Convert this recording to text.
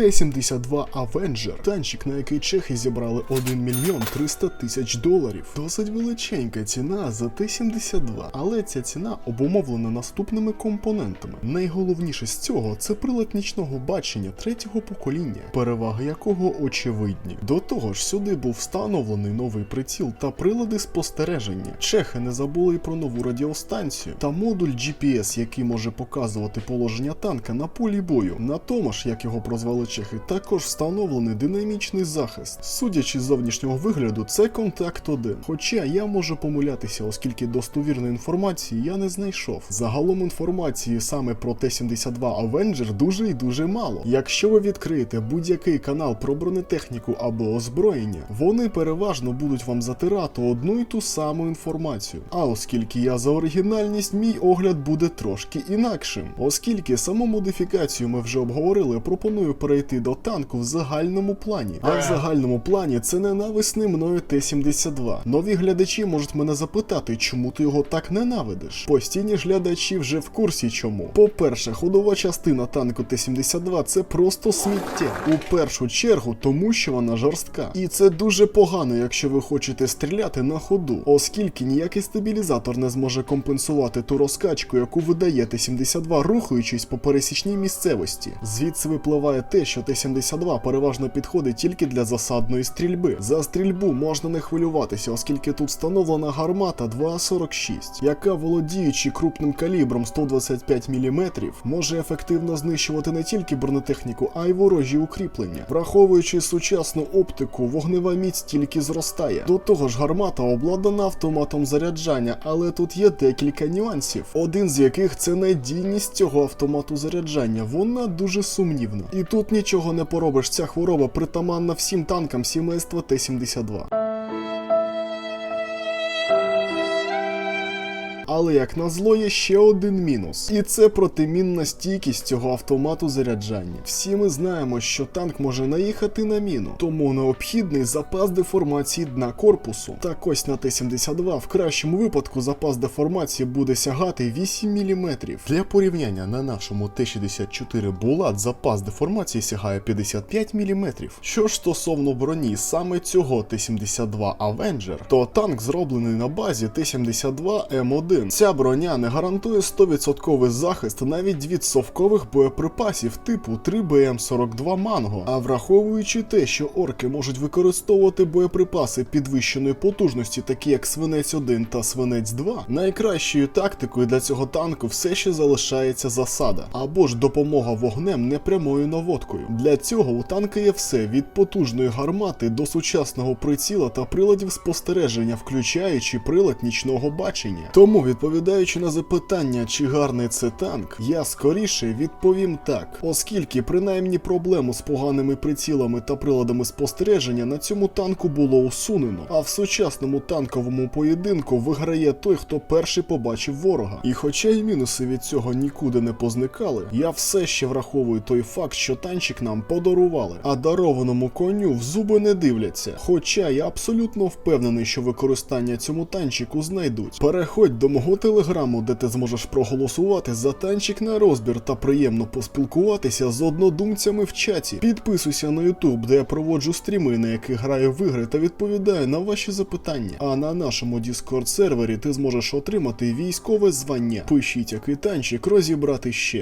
Т-72 Avenger, танчик, на який чехи зібрали 1 мільйон 300 тисяч доларів. Досить величенька ціна за Т-72, але ця ціна обумовлена наступними компонентами. Найголовніше з цього це прилад нічного бачення третього покоління, переваги якого очевидні. До того ж, сюди був встановлений новий приціл та прилади спостереження. Чехи не забули і про нову радіостанцію та модуль GPS, який може показувати положення танка на полі бою. На тому ж, як його прозвали чехи, також встановлений динамічний захист. Судячи з зовнішнього вигляду, це контакт 1. Хоча я можу помилятися, оскільки достовірної інформації я не знайшов. Загалом інформації саме про Т-72 Avenger дуже і дуже мало. Якщо ви відкриєте будь-який канал про бронетехніку або озброєння, вони переважно будуть вам затирати одну і ту саму інформацію. А оскільки я за оригінальність, мій огляд буде трошки інакшим. Оскільки саму модифікацію ми вже обговорили, пропоную перейти до танку в загальному плані. А в загальному плані це ненависний мною Т-72. Нові глядачі можуть мене запитати, чому ти його так ненавидиш. Постійні ж глядачі вже в курсі чому. По-перше, ходова частина танку Т-72 це просто сміття. У першу чергу, тому що вона жорстка. І це дуже погано, якщо ви хочете стріляти на ходу, оскільки ніякий стабілізатор не зможе компенсувати ту розкачку, яку видає Т-72, рухаючись по пересічній місцевості. Звідси випливає те, що Т-72 переважно підходить тільки для засадної стрільби. За стрільбу можна не хвилюватися, оскільки тут встановлена гармата 2,46, яка, володіючи крупним калібром 125 мм, може ефективно знищувати не тільки бронетехніку, а й ворожі укріплення. Враховуючи сучасну оптику, вогнева міць тільки зростає. До того ж, гармата обладнана автоматом заряджання, але тут є декілька нюансів. Один з яких це надійність цього автомату заряджання. Вона дуже сумнівна. І тут нічого не поробиш. Ця хвороба притаманна всім танкам сімейства Т-72. Але як назло є ще один мінус, і це протимінна стійкість цього автомату заряджання. Всі ми знаємо, що танк може наїхати на міну, тому необхідний запас деформації дна корпусу. Так ось на Т-72 в кращому випадку запас деформації буде сягати 8 мм. Для порівняння на нашому Т-64 Булат запас деформації сягає 55 мм. Що ж стосовно броні саме цього Т-72 Avenger, то танк зроблений на базі Т-72 М1. Ця броня не гарантує 100% захист навіть від совкових боєприпасів типу 3БМ-42 Манго. А враховуючи те, що орки можуть використовувати боєприпаси підвищеної потужності, такі як Свинець 1 та Свинець 2, найкращою тактикою для цього танку все ще залишається засада, або ж допомога вогнем непрямою наводкою. Для цього у танка є все від потужної гармати до сучасного приціла та приладів спостереження, включаючи прилад нічного бачення. Тому, відповідаючи на запитання, чи гарний це танк, я скоріше відповім так, оскільки принаймні проблему з поганими прицілами та приладами спостереження на цьому танку було усунено. А в сучасному танковому поєдинку виграє той, хто перший побачив ворога. І хоча й мінуси від цього нікуди не позникали, я все ще враховую той факт, що танчик нам подарували, а дарованому коню в зуби не дивляться. Хоча я абсолютно впевнений, що використання цьому танчику знайдуть. Переходь до мого телеграму, де ти зможеш проголосувати за танчик на розбір та приємно поспілкуватися з однодумцями в чаті. Підписуйся на YouTube, де я проводжу стріми, на яких граю в ігри та відповідаю на ваші запитання. А на нашому Discord сервері ти зможеш отримати військове звання. Пишіть, який танчик розібрати ще.